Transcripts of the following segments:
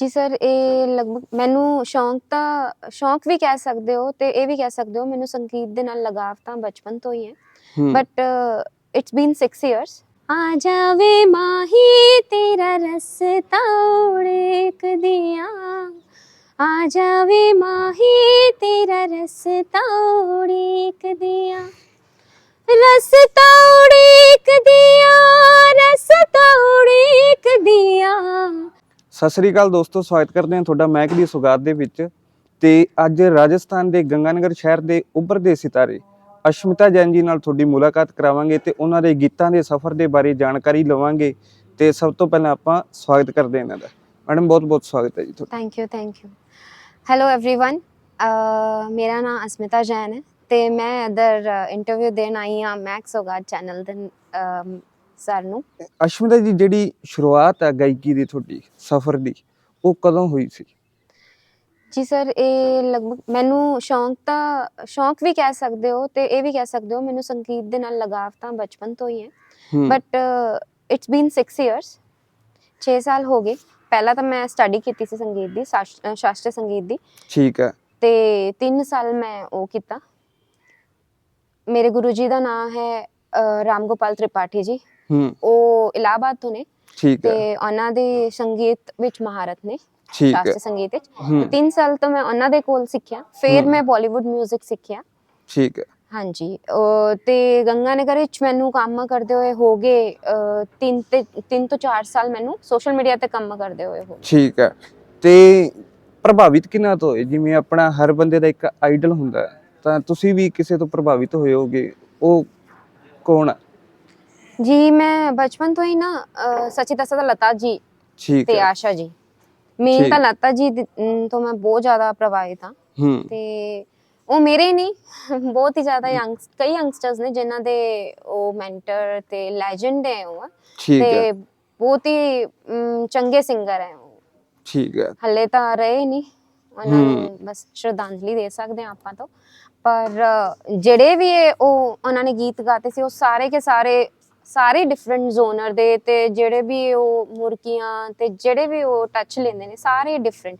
ਜੀ ਸਰ ਇਹ ਲਗਭਗ ਮੈਨੂੰ ਸ਼ੌਂਕ ਤਾਂ ਸ਼ੌਂਕ ਵੀ ਕਹਿ ਸਕਦੇ ਹੋ ਤੇ ਇਹ ਵੀ ਕਹਿ ਸਕਦੇ ਹੋ ਮੈਨੂੰ ਸੰਗੀਤ ਦੇ ਨਾਲ ਲਗਾਵ ਤਾਂ ਬਚਪਨ ਤੋਂ ਹੀ ਹੈ। ਬਟ ਇਟਸ ਬੀਨ 6 ਇਅਰਸ ਆ ਜਾਵੇ ਮਾਹੀ ਤੇਰਾ ਰਸਤਾ ਉੜਕ ਦਿਆਂ। ਆ ਜਾਵੇ ਮਾਹੀ ਤੇਰਾ ਰਸਤਾ ਉੜਕ ਦਿਆਂ। ਰਸਤਾ ਉੜਕ ਦਿਆਂ ਰਸਤਾ ਉੜਕ ਦਿਆਂ। ਸਤਿ ਸ੍ਰੀ ਅਕਾਲ ਦੋਸਤੋ ਸਵਾਗਤ ਕਰਦੇ ਹਾਂ ਤੁਹਾਡਾ ਮਹਿਕ ਦੀ ਸੁਗਾਤ ਦੇ ਵਿੱਚ ਤੇ ਅੱਜ ਰਾਜਸਥਾਨ ਦੇ ਗੰਗਾਨਗਰ ਸ਼ਹਿਰ ਦੇ ਉੱਭਰਦੇ ਸਿਤਾਰੇ ਅਸ਼ਮਿਤਾ ਜੈਨ ਜੀ ਨਾਲ ਤੁਹਾਡੀ ਮੁਲਾਕਾਤ ਕਰਾਵਾਂਗੇ ਤੇ ਉਹਨਾਂ ਦੇ ਗੀਤਾਂ ਦੇ ਸਫ਼ਰ ਦੇ ਬਾਰੇ ਜਾਣਕਾਰੀ ਲਵਾਂਗੇ ਤੇ ਸਭ ਤੋਂ ਪਹਿਲਾਂ ਆਪਾਂ ਸਵਾਗਤ ਕਰਦੇ ਹਾਂ ਇਹਨਾਂ ਦਾ ਮੈਡਮ ਬਹੁਤ ਬਹੁਤ ਸਵਾਗਤ ਹੈ ਜੀ ਤੁਹਾਡਾ thank you thank you hello everyone ਮੇਰਾ ਨਾਮ ਅਸਮਿਤਾ ਜੈਨ ਹੈ ਤੇ ਮੈਂ ਇਧਰ ਇੰਟਰਵਿਊ ਦੇਣ ਆਈ ਹਾਂ ਮੈਕਸ ਔਗਾਟ ਚੈਨਲ ਦੇ ਸਰ ਨੂੰ। ਅਸ਼ਮਿਤਾ ਜੀ ਜਿਹੜੀ ਸ਼ੁਰੂਆਤ ਹੈ ਗਾਇਕੀ ਦੀ ਤੁਹਾਡੀ ਸਫ਼ਰ ਦੀ ਉਹ ਕਦੋਂ ਹੋਈ ਸੀ? ਜੀ ਸਰ ਇਹ ਲਗਭਗ ਮੈਨੂੰ ਸ਼ੌਂਕ ਤਾਂ ਸ਼ੌਂਕ ਵੀ ਕਹਿ ਸਕਦੇ ਹੋ ਤੇ ਇਹ ਵੀ ਕਹਿ ਸਕਦੇ ਹੋ ਮੈਨੂੰ ਸੰਗੀਤ ਦੇ ਨਾਲ ਲਗਾਵ ਤਾਂ ਬਚਪਨ ਤੋਂ ਹੀ ਹੈ। ਬਟ ਇਟਸ ਬੀਨ 6 ਇਅਰਸ 6 ਸਾਲ ਹੋ ਗਏ। ਪਹਿਲਾਂ ਤਾਂ ਮੈਂ ਸਟੱਡੀ ਕੀਤੀ ਸੀ ਸੰਗੀਤ ਦੀ ਸ਼ਾਸਤਰੀ ਸੰਗੀਤ ਦੀ। ਠੀਕ ਹੈ। ਤੇ 3 ਸਾਲ ਮੈਂ ਉਹ ਕੀਤਾ। ਮੇਰੇ ਗੁਰੂ ਜੀ ਦਾ ਨਾਮ ਹੈ ਰਾਮ ਗੋਪਾਲ ਤ੍ਰਿਪਾਠੀ ਜੀ। ਉਹ ਇਲਾਹਾਬਾਦ ਤੋਂ ਨੇ। ਠੀਕ ਹੈ। ਤੇ ਉਹਨਾਂ ਦੇ ਸੰਗੀਤ ਵਿੱਚ ਮਹਾਰਤ ਨੇ। ਠੀਕ ਹੈ। ਸ਼ਾਸਤਰੀ ਸੰਗੀਤ ਵਿੱਚ। 3 ਸਾਲ ਤੋਂ ਮੈਂ ਉਹਨਾਂ ਦੇ ਕੋਲ ਸਿੱਖਿਆ। ਫਿਰ। ਮੈਂ ਬਾਲੀਵੁੱਡ 뮤직 ਸਿੱਖਿਆ। ਠੀਕ ਹੈ। ਹਾਂਜੀ। ਤੇ ਗੰਗਾਨਗਰ ਵਿੱਚ ਮੈਨੂੰ ਕੰਮ ਕਰਦੇ ਹੋਏ ਹੋ ਗਏ 3 ਤੇ 3 ਤੋਂ 4 ਸਾਲ ਮੈਨੂੰ ਸੋਸ਼ਲ ਮੀਡੀਆ ਤੇ ਕੰਮ ਕਰਦੇ ਹੋਏ ਹੋ। ਠੀਕ ਹੈ। ਤੇ ਪ੍ਰਭਾਵਿਤ ਕਿੰਨਾ ਤੋਂ ਜਿਵੇਂ ਆਪਣਾ ਹਰ ਬੰਦੇ ਦਾ ਇੱਕ ਆਈਡਲ ਹੁੰਦਾ ਤਾਂ ਤੁਸੀਂ ਵੀ ਕਿਸੇ ਤੋਂ ਪ੍ਰਭਾਵਿਤ ਹੋਏ ਹੋਗੇ? ਉਹ ਕੌਣ ਹੈ? ਜੀ ਮੈਂ ਬਚਪਨ ਤੋਂ ਹੀ ਨਾ ਅਹ, ਸੱਚੀ ਦੱਸਾਂ ਤਾਂ ਲਤਾ ਜੀ ਠੀਕ ਤੇ ਹੈ। ਆਸ਼ਾ ਜੀ। ਮੇਨ ਠੀਕ। ਤਾਂ ਲਤਾ ਜੀ ਦੀ- ਅਮ, ਤੋਂ ਮੈਂ ਬਹੁਤ ਜ਼ਿਆਦਾ ਪ੍ਰਭਾਵਿਤ ਹਾਂ। ਹੂੰ। ਤੇ ਉਹ ਮੇਰੇ ਹੀ ਨਹੀਂ ਬਹੁਤ ਹੀ ਜ਼ਿਆਦਾ ਯੰਗ ਕਈ ਯੰਗਸਟਰਸ ਨੇ ਜਿਨ੍ਹਾਂ ਦੇ ਉਹ ਮੈਂਟਰ ਤੇ ਲੈਜੈਂਡ ਹੈ ਉਹ। ਠੀਕ ਹੈ। ਤੇ ਬਹੁਤ ਹੀ ਅਮ, ਚੰਗੇ ਸਿੰਗਰ ਹੈ ਉਹ। ਠੀਕ ਹੈ। ਹੱਲੇ ਤਾਂ ਰਹੇ ਨਹੀਂ। ਉਹਨਾਂ। ਨੂੰ ਬਸ ਸ਼ਰਧਾਂਜਲੀ ਦੇ ਸਕਦੇ ਹਾਂ ਆਪਾਂ ਤੋਂ। ਪਰ ਅ, ਜਿਹੜੇ ਵੀ ਇਹ ਉਹ ਉਹਨਾਂ ਨੇ ਗੀਤ ਗਾਤੇ ਸੀ ਉਹ ਸਾਰੇ ਕੇ ਸਾਰੇ ਸਾਰੇ ਡਿਫਰੈਂਟ ਜ਼ੋਨਰ ਦੇ ਤੇ ਜਿਹੜੇ ਵੀ ਉਹ ਮੁਰਕੀਆਂ ਤੇ ਜਿਹੜੇ ਵੀ ਉਹ ਟੱਚ ਲੈਂਦੇ ਨੇ ਸਾਰੇ ਡਿਫਰੈਂਟ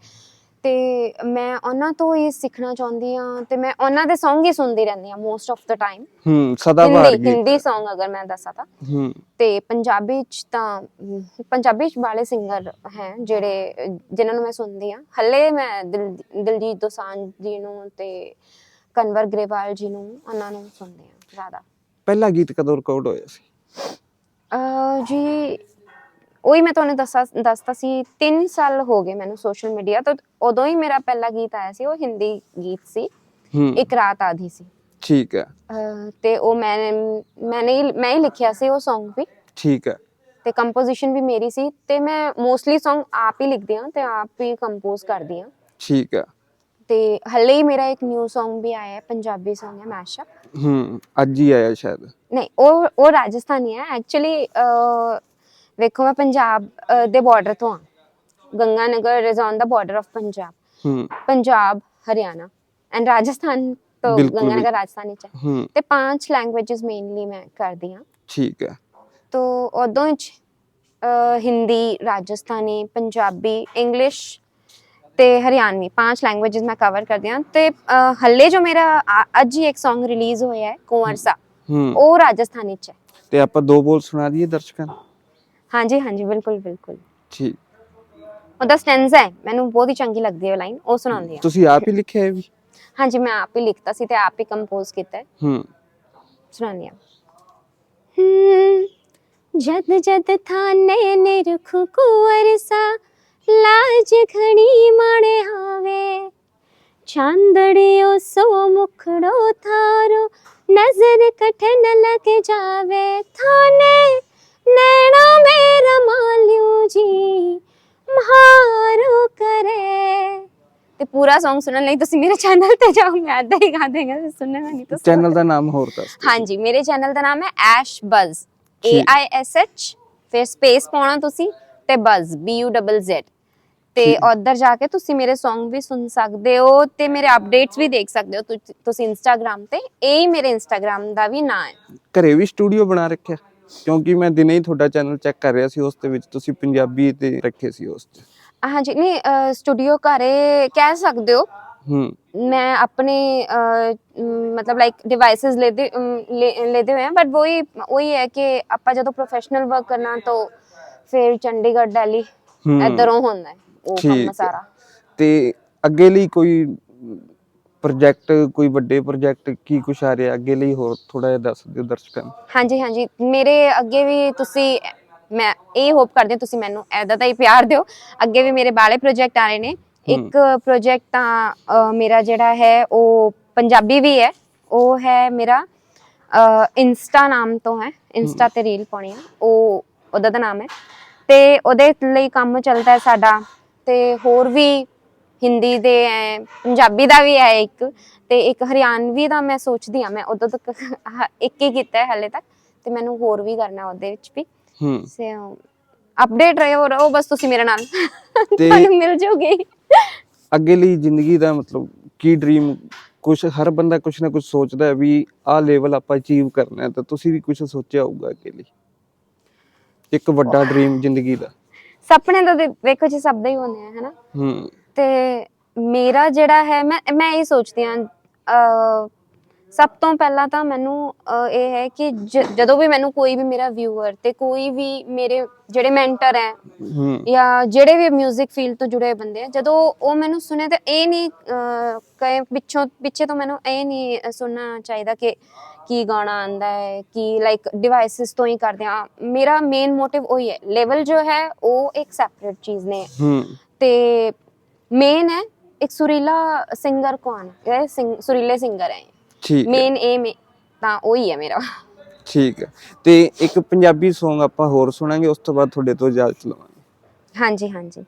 ਤੇ ਮੈਂ ਉਹਨਾਂ ਤੋਂ ਇਹ ਸਿੱਖਣਾ ਚਾਹੁੰਦੀ ਹਾਂ ਤੇ ਮੈਂ ਉਹਨਾਂ ਦੇ Song ਹੀ ਸੁਣਦੀ ਰਹਿੰਦੀ ਹਾਂ ਮੋਸਟ ਆਫ ਦਾ ਟਾਈਮ ਹੂੰ ਸਦਾਬਹਾਰ ਹਿੰਦੀ ਗੀਤ। ਹਿੰਦੀ Song ਅਗਰ ਮੈਂ ਦੱਸਾਂ ਤਾਂ। ਹੂੰ। ਤੇ ਪੰਜਾਬੀ ਚ ਤਾਂ ਪੰਜਾਬੀ ਚ ਵਾਲੇ ਸਿੰਗਰ ਹੈ ਜਿਹੜੇ ਜਿਨ੍ਹਾਂ ਨੂੰ ਮੈਂ ਸੁਣਦੀ ਆ ਹੱਲੇ ਮੈਂ ਦਿਲ- ਦਿਲਜੀਤ ਦੋਸਾਂਝ ਜੀ ਨੂੰ ਤੇ ਕਨਵਰ ਗਰੇਵਾਲ ਜੀ ਨੂੰ ਉਹਨਾਂ ਨੂੰ ਸੁਣਦੀ ਆ ਜ਼ਿਆਦਾ। ਪਹਿਲਾ ਗੀਤ ਕਦੋਂ ਰਿਕਾਰਡ ਹੋਇਆ ਸੀ? ਜੀ ਉਹੀ ਮੈਂ ਤੁਹਾਨੂੰ ਦੱਸਾ ਦੱਸਤਾ ਸੀ 3 ਸਾਲ ਹੋ ਗਏ ਮੈਨੂੰ ਸੋਸ਼ਲ ਮੀਡੀਆ ਤੋਂ। ਉਦੋਂ ਹੀ ਮੇਰਾ ਪਹਿਲਾ ਗੀਤ ਆਇਆ ਸੀ ਉਹ ਹਿੰਦੀ ਗੀਤ ਸੀ। ਹੂੰ। ਇੱਕ ਰਾਤ ਆਧੀ ਸੀ। ਠੀਕ ਹੈ। ਅਹ, ਤੇ ਉਹ ਮੈਂ ਮੈਨੇ ਹੀ- ਮੈਂ ਹੀ ਲਿਖਿਆ ਸੀ ਉਹ Song ਵੀ। ਠੀਕ ਹੈ। ਤੇ ਕੰਪੋਜੀਸ਼ਨ ਵੀ ਮੇਰੀ ਸੀ। ਤੇ ਮੈਂ ਮੋਸਟਲੀ Song ਆਪ ਹੀ ਲਿਖਦੀ ਹਾਂ ਤੇ ਆਪ ਹੀ ਕੰਪੋਜ਼ ਕਰਦੀ ਹਾਂ। ਠੀਕ ਹੈ। ਤੇ ਹੱਲੇ ਹੀ ਮੇਰਾ ਇੱਕ ਨਿਊ Song ਵੀ ਆਇਆ ਹੈ ਪੰਜਾਬੀ Song ਹੈ ਮੈਸ਼ਅਪ ਹੂੰ ਅੱਜ ਹੀ ਆਇਆ ਸ਼ਾਇਦ। ਨਹੀਂ ਉਹ ਉਹ ਰਾਜਸਥਾਨੀ ਹੈ। ਐਕਚੁਅਲੀ ਵੇਖੋ ਮੈਂ ਪੰਜਾਬ ਦੇ ਬਾਰਡਰ ਤੋਂ ਆ Ganga Nagar is on the border of Punjab. ਹੂੰ। ਪੰਜਾਬ ਹਰਿਆਣਾ ਐਂਡ ਰਾਜਸਥਾਨ ਤੋਂ ਗੰਗਾ ਨਗਰ ਰਾਜਸਥਾਨੀ ਚ ਤੇ ਪੰਜ ਲੈਂਗੁਏजेस ਮੇਨਲੀ ਮੈਂ ਕਰਦੀ ਹਾਂ। ਠੀਕ ਹੈ। ਤੋ ਉਦੋਂ ਵਿੱਚ ਹਿੰਦੀ ਰਾਜਸਥਾਨੀ ਪੰਜਾਬੀ ਇੰਗਲਿਸ਼ ਤੇ ਹਰਿਆਣਵੀ ਪੰਜ ਲੈਂਗੁਏजेस ਮੈਂ ਕਵਰ ਕਰਦੀ ਆ ਤੇ ਅਹ, ਹੱਲੇ ਜੋ ਮੇਰਾ ਅੱਜ ਹੀ ਇੱਕ Song ਰਿਲੀਜ਼ ਹੋਇਆ ਹੈ ਕੁੰਵਰ ਹੂੰ। ਉਹ ਰਾਜਸਥਾਨੀ ਚ ਹੈ। ਤੇ ਆਪਾਂ ਦੋ ਬੋਲ ਸੁਣਾ ਦਈਏ ਦਰਸ਼ਕਾਂ ਨੂੰ? ਹਾਂਜੀ ਹਾਂਜੀ ਬਿਲਕੁਲ ਬਿਲਕੁਲ। ਠੀਕ। ਉਹਦਾ ਸਟੈਂਜ਼ਾ ਹੈ ਮੈਨੂੰ ਬਹੁਤ ਹੀ ਚੰਗੀ ਲੱਗਦੀ ਹੈ ਲਾਈਨ ਉਹ ਸੁਣਾਉਂਦੀ ਹਾਂ। ਤੁਸੀਂ ਆਪ ਹੀ ਲਿਖਿਆ ਹੈ ਵੀ? ਹਾਂਜੀ ਮੈਂ ਆਪ ਹੀ ਲਿਖਤਾ ਸੀ ਤੇ ਆਪ ਹੀ ਕੰਪੋਜ਼ ਕੀਤਾ ਹੈ। ਹੂੰ। ਸੁਣਾਉਂਦੀ ਹਮ, ਜਦ ਜਦ ਥਾਨੇ ਨਿਰਖ ਕੁਵਰਸਾ ਲਾਜ ਘਣੀ ਮਾਣੇ ਹਾਵੇ। ਚਾਂਦੜਿਓ ਸੋ ਮੁਖੜੋ ਥਾਰੋ ਨਜ਼ਰ ਕਠੇ ਨ ਲਗ ਜਾਵੇ ਥਾਨੇ। ਨੈਣਾ ਮੇਰਾ ਮਾਲਿਓ ਜੀ ਮਹਾਰੋ ਕਰੇ। ਤੇ ਪੂਰਾ Song ਸੁਣਨ ਲਈ ਤੁਸੀਂ ਮੇਰੇ ਚੈਨਲ ਤੇ ਜਾਓ ਮੈਂ ਏਦਾਂ ਹੀ ਗਾ ਦੇਗਾ ਸੁਣਨਾ ਨਹੀਂ ਤਾਂ ਚੈਨਲ ਦਾ ਨਾਮ ਹੋਰ ਦੱਸ। ਹਾਂਜੀ ਮੇਰੇ ਚੈਨਲ ਦਾ ਨਾਮ ਹੈ ਐਸ਼ ਬਜ਼ A ਠੀਕ। I S H ਫਿਰ ਸਪੇਸ ਪਾਉਣਾ ਤੁਸੀਂ ਤੇ Buzz B U Z Z ਤੇ ਉਧਰ ਜਾ ਕੇ ਤੁਸੀਂ ਮੇਰੇ Song ਵੀ ਸੁਣ ਸਕਦੇ ਹੋ ਤੇ ਮੇਰੇ ਅਪਡੇਟਸ ਵੀ ਦੇਖ ਸਕਦੇ ਹੋ ਤੁ- ਤੁਸੀਂ Instagram ਤੇ ਇਹ ਹੀ ਮੇਰੇ Instagram ਦਾ ਵੀ ਨਾਂ ਹੈ। ਘਰੇ ਵੀ ਸਟੂਡੀਓ ਬਣਾ ਰੱਖਿਆ ਕਿਉਂਕਿ ਮੈਂ ਦਿਨੇ ਹੀ ਤੁਹਾਡਾ ਚੈਨਲ ਚੈੱਕ ਕਰ ਰਿਹਾ ਸੀ ਉਸ ਦੇ ਵਿੱਚ ਤੁਸੀਂ ਪੰਜਾਬੀ ਤੇ ਰੱਖੇ ਸੀ ਉਸ 'ਚ ਹਾਂਜੀ ਨਹੀਂ ਸਟੂਡੀਓ ਘਰੇ ਕਹਿ ਸਕਦੇ ਹੋ। ਹੂੰ। ਮੈਂ ਆਪਣੇ ਅਹ, ਮ, ਮਤਲਬ ਲਾਈਕ ਡਿਵਾਈਸਸ ਲੈਦੇ ਅਮ, ਲੈ- ਲੈਦੇ ਹੋਏ ਆ ਬਟ ਵਹੀ ਉਹੀ ਹੈ ਕਿ ਆਪਾਂ ਜਦੋਂ ਪ੍ਰੋਫੈਸ਼ਨਲ ਵਰਕ ਕਰਨਾ ਤਾਂ ਫਿਰ ਚੰਡੀਗੜ੍ਹ ਦਿੱਲੀ ਹੂੰ। ਇਧਰੋਂ ਹੁੰਦਾ ਹੈ। ਉਹ ਕੰਮ ਠੀਕ ਹੈ। ਸਾਰਾ। ਤੇ ਅੱਗੇ ਲਈ ਕੋਈ ਪ੍ਰੋਜੈਕਟ ਕੋਈ ਵੱਡੇ ਪ੍ਰੋਜੈਕਟ ਕੀ ਕੁਛ ਆ ਰਿਹਾ? ਅੱਗੇ ਲਈ ਹੋਰ ਥੋੜਾ ਜਿਹਾ ਦੱਸ ਦਿਓ ਦਰਸ਼ਕਾਂ ਨੂੰ। ਹਾਂਜੀ ਹਾਂਜੀ। ਮੇਰੇ ਅੱਗੇ ਵੀ ਤੁਸੀਂ ਮੈਂ ਇਹ ਹੋਪ ਕਰਦੀ ਹਾਂ ਤੁਸੀਂ ਮੈਨੂੰ ਐਦਾ ਦਾ ਹੀ ਪਿਆਰ ਦਿਓ। ਅੱਗੇ ਵੀ ਮੇਰੇ ਬਾਲੇ ਪ੍ਰੋਜੈਕਟ ਆ ਰਹੇ ਨੇ। ਇੱਕ ਪ੍ਰੋਜੈਕਟ ਤਾਂ ਮੇਰਾ ਜਿਹੜਾ ਹੈ ਉਹ ਪੰਜਾਬੀ ਵੀ ਹੈ। ਉਹ ਹੈ ਮੇਰਾ ਇੰਸਟਾ ਨਾਮ ਤੋਂ ਹੈ। ਇੰਸਟਾ ਤੇ ਰੀਲ ਪਾਉਣੀ ਆ। ਉਹ ਉਹਦਾ ਦਾ ਨਾਮ ਹੈ। ਤੇ ਉਹਦੇ ਲਈ ਕੰਮ ਚੱਲਦਾ ਹੈ ਸਾਡਾ ਤੇ ਹੋਰ ਵੀ ਹਿੰਦੀ ਦੇ ਹੈ ਪੰਜਾਬੀ ਦਾ ਵੀ ਹੈ ਇੱਕ ਤੇ ਇੱਕ ਹਰਿਆਣਵੀ ਦਾ ਮੈਂ ਸੋਚਦੀ ਆ ਮੈਂ ਉਦੋਂ ਤੱਕ ਇੱਕ ਹੀ ਕੀਤਾ ਹੈ ਹਲੇ ਤੱਕ ਤੇ ਮੈਨੂੰ ਹੋਰ ਵੀ ਕਰਨਾ ਉਹਦੇ ਵਿੱਚ ਵੀ। ਹੂੰ। ਸੇ ਅਪਡੇਟ ਰਹੋ ਰਹੋ ਬਸ ਤੁਸੀਂ ਮੇਰੇ ਨਾਲ। ਤੁਹਾਨੂੰ ਮਿਲ ਜਾਓਗੇ ਅੱਗੇ ਲਈ ਜ਼ਿੰਦਗੀ ਦਾ ਮਤਲਬ ਕੀ ਡ੍ਰੀਮ ਕੁਛ ਹਰ ਬੰਦਾ ਕੁਛ ਨਾ ਕੁਛ ਸੋਚਦਾ ਹੈ ਵੀ ਆਹ ਲੈਵਲ ਆਪਾਂ ਅਚੀਵ ਕਰਨਾ ਹੈ ਤਾਂ ਤੁਸੀਂ ਵੀ ਕੁਛ ਸੋਚਿਆ ਹੋਊਗਾ ਅੱਗੇ ਲਈ। ਇੱਕ ਵੱਡਾ ਡ੍ਰੀਮ ਜ਼ਿੰਦਗੀ ਦਾ। ਸੁਪਨੇ ਤਾਂ ਦੇ- ਵੇਖੋ ਜੀ ਸਭ ਦੇ ਹੀ ਹੁੰਦੇ ਆ ਹੈਨਾ? ਹੂੰ। ਤੇ ਮੇਰਾ ਜਿਹੜਾ ਹੈ ਮੈਂ ਮੈਂ ਇਹ ਸੋਚਦੀ ਹਾਂ ਅਹ, ਸਭ ਤੋਂ ਪਹਿਲਾਂ ਤਾਂ ਮੈਨੂੰ ਇਹ ਹੈ ਕਿ ਜਦੋਂ ਵੀ ਮੈਨੂੰ ਕੋਈ ਵੀ ਮੇਰਾ ਵਿਊਅਰ ਤੇ ਕੋਈ ਵੀ ਮੇਰੇ ਜਿਹੜੇ ਮੈਂਟਰ ਹੈ ਜਾਂ ਜਿਹੜੇ ਵੀ 뮤직 ਫੀਲਡ ਤੋਂ ਜੁੜੇ ਬੰਦੇ ਆ ਜਦੋਂ ਉਹ ਮੈਨੂੰ ਸੁਣੇ ਤਾਂ ਇਹ ਨਹੀਂ ਅਹ, ਪਿੱਛੋਂ ਪਿੱਛੇ ਤੋਂ ਮੈਨੂੰ ਇਹ ਨਹੀਂ ਸੁਣਨਾ ਚਾਹੀਦਾ ਕਿ ਕੀ ਗਾਣਾ ਆਂਦਾ ਹੈ ਕੀ ਲਾਈਕ ਡਿਵਾਈਸਸ ਤੋਂ ਹੀ ਕਰਦੇ ਆ। ਮੇਰਾ ਮੇਨ ਮੋਟਿਵ ਉਹੀ ਹੈ। ਲੈਵਲ ਜੋ ਹੈ ਉਹ ਇੱਕ ਸੈਪਰੇਟ ਚੀਜ਼ ਨੇ। ਤੇ ਮੇਨ ਹੈ ਇੱਕ ਸੁਰੀਲਾ ਸਿੰਗਰ ਕੌਣ ਹੈ? ਸੁਰੀਲੇ ਸਿੰਗਰ ਹੈ ਠੀਕ ਹੈ। ਮੇਨ ਏਮ ਤਾਂ ਉਹੀ ਹੈ ਮੇਰਾ। ਠੀਕ ਤੇ ਇੱਕ ਪੰਜਾਬੀ Song ਆਪਾਂ ਹੋਰ ਸੁਣਾਂਗੇ ਉਸ ਤੋਂ ਬਾਅਦ ਤੁਹਾਡੇ ਤੋਂ ਇਜਾਜ਼ਤ ਲਵਾਂਗੇ ਹਾਂਜੀ ਹਾਂਜੀ।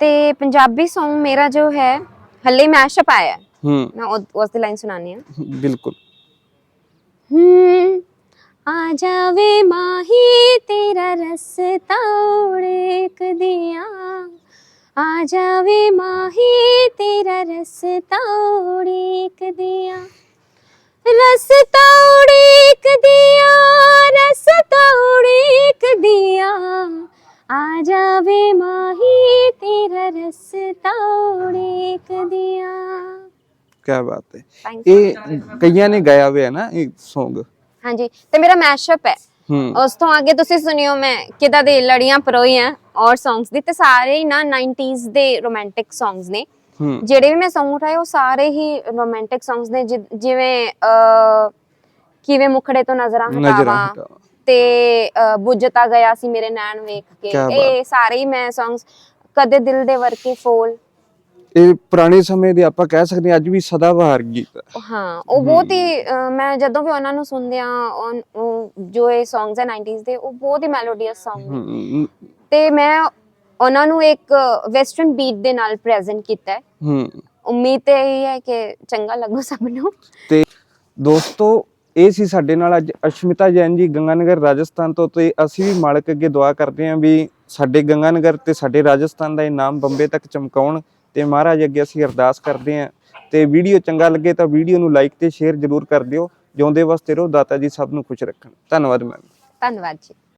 ਤੇ ਪੰਜਾਬੀ Song ਮੇਰਾ ਜੋ ਹੈ ਹੱਲੇ ਮੈਸ਼ਅਪ ਆਇਆ ਹੂੰ। ਮੈਂ ਉਸ ਦੀ ਲਾਈਨ ਸੁਣਾਣੀ ਆ ਬਿਲਕੁਲ। ਹੂੰ ਆ ਜਾਵੇ ਮਾਹੀ ਤੇਰਾ ਰਸਤਾ ਉੜੇਕਦਿਆਂ। ਆ ਜਾਵੇ ਮਾਹੀ ਤੇਰਾ ਰਸਤਾ ਉੜੇਕਦਿਆਂ। ਕੀ ਬਾਤ ਹੈ। Thank. ਇਹ ਕਈਆਂ ਨੇ ਗਾਇਆ ਹੋਇਆ ਨਾ ਇਹ Song ਹਾਂਜੀ ਤੇ ਮੇਰਾ ਮੈਸ਼ਅਪ ਹੈ। ਹੂੰ। ਉਸ ਤੋਂ ਅੱਗੇ ਤੁਸੀਂ ਸੁਣਿਓ ਮੈਂ ਕਿਦਾਂ ਦੇ ਲੜੀਆਂ ਪਰੋਈਆਂ ਔਰ ਸੌਂਗਸ ਦੀ ਤੇ ਸਾਰੇ ਹੀ ਨਾ 90s ਦੇ ਰੋਮਾਂਟਿਕ ਸੌਂਗਸ ਨੇ। ਹੂੰ। ਜਿਹੜੇ ਵੀ ਮੈਂ Song ਉਠਾਏ ਉਹ ਸਾਰੇ ਹੀ ਰੋਮਾਂਟਿਕ ਸੌਂਗਸ ਨੇ ਜਿ- ਜਿਵੇਂ ਅਹ, ਕਿਵੇਂ ਮੁਖੜੇ ਤੋਂ ਨਜ਼ਰਾਂ ਨਜ਼ਰਾਂ ਹਟਾਵਾਂ ਹਟਾਵਾਂ। ਤੇ ਅਹ, ਬੁੱਝਤਾ ਗਿਆ ਸੀ ਮੇਰੇ ਨੈਣ ਵੇਖ ਕੇ। ਕਿਆ ਬਾਤ। ਇਹ ਸਾਰੇ ਹੀ ਮੈਂ ਸੌਂਗਸ ਕਦੇ ਦਿਲ ਦੇ ਵਰਕੇ ਫੋਲ ਇਹ ਪੁਰਾਣੇ ਸਮੇਂ ਦੇ ਆਪਾਂ ਕਹਿ ਸਕਦੇ ਹਾਂ ਅੱਜ ਵੀ ਸਦਾਬਹਾਰ ਗੀਤ ਹੈ ਹਾਂ ਉਹ ਬਹੁਤ ਹੀ ਅਹ, ਮੈਂ ਜਦੋਂ ਵੀ ਉਹਨਾਂ ਨੂੰ ਸੁਣਦੀ ਆ ਉਹ ਜੋ ਇਹ ਸੌਂਗਸ ਹੈ 90s ਦੇ ਉਹ ਬਹੁਤ ਹੀ ਮੈਲੋਡੀਅਸ ਸੌਂਗ ਨੇ। ਤੇ ਮੈਂ ਉਹਨਾਂ ਨੂੰ ਇੱਕ ਵੈਸਟਰਨ ਬੀਟ ਦੇ ਨਾਲ ਪ੍ਰੈਜ਼ੈਂਟ ਕੀਤਾ ਹੈ। ਹੂੰ। ਉਮੀਦ ਤੇ ਇਹ ਹੈ ਕਿ ਚੰਗਾ ਲੱਗੂ ਸਭ ਨੂੰ। ਤੇ ਦੋਸਤੋ ਇਹ ਸੀ ਸਾਡੇ ਨਾਲ ਅੱਜ ਅਸ਼ਮਿਤਾ ਜੈਨ ਜੀ ਗੰਗਾਨਗਰ ਰਾਜਸਥਾਨ ਤੋਂ ਤੇ ਅਸੀਂ ਵੀ ਮਾਲਕ ਅੱਗੇ ਦੁਆ ਕਰਦੇ ਹਾਂ ਵੀ ਸਾਡੇ ਗੰਗਾਨਗਰ ਤੇ ਸਾਡੇ ਰਾਜਸਥਾਨ ਦਾ ਇਹ ਨਾਮ ਬੰਬੇ ਤੱਕ ਚਮਕਾਉਣ। ਤੇ ਮਹਾਰਾਜ ਅੱਗੇ ਅਸੀਂ ਅਰਦਾਸ ਕਰਦੇ ਹਾਂ ਤੇ ਵੀਡੀਓ ਚੰਗਾ ਲੱਗੇ ਤਾਂ ਵੀਡੀਓ ਨੂੰ ਲਾਈਕ ਤੇ ਸ਼ੇਅਰ ਜ਼ਰੂਰ ਕਰ ਦਿਓ, ਜਿਉਂਦੇ ਵਾਸਤੇ ਰਹੋ, ਦਾਤਾ ਜੀ ਸਭ ਨੂੰ ਖੁਸ਼ ਰੱਖਣ। ਧੰਨਵਾਦ ਮੈਮ ਧੰਨਵਾਦ ਜੀ।